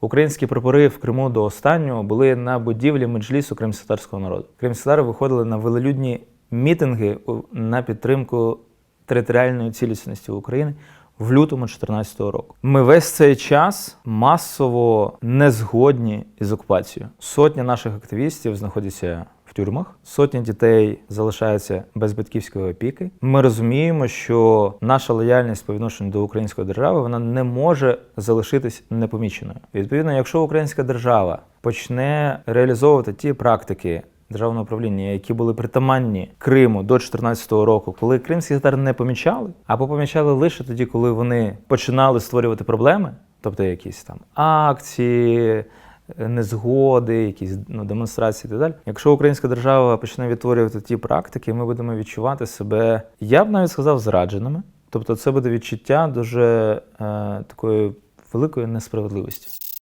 Українські прапори в Криму до останнього були на будівлі меджлісу кримськотарського народу. Кримсатари виходили на велелюдні мітинги на підтримку територіальної цілісності України в лютому 2014 року. Ми весь цей час масово не згодні із окупацією. Сотні наших активістів знаходяться тюрмах, сотні дітей залишаються без батьківської опіки. Ми розуміємо, що наша лояльність по відношенню до української держави вона не може залишитись непоміченою. Відповідно, якщо українська держава почне реалізовувати ті практики державного управління, які були притаманні Криму до 2014 року, коли кримські татар не помічали, або помічали лише тоді, коли вони починали створювати проблеми, тобто якісь там акції. Незгоди, якісь ну, демонстрації і так далі. Якщо українська держава почне відтворювати ті практики, ми будемо відчувати себе, я б навіть сказав, зрадженими. Тобто, це буде відчуття дуже е, такої великої несправедливості.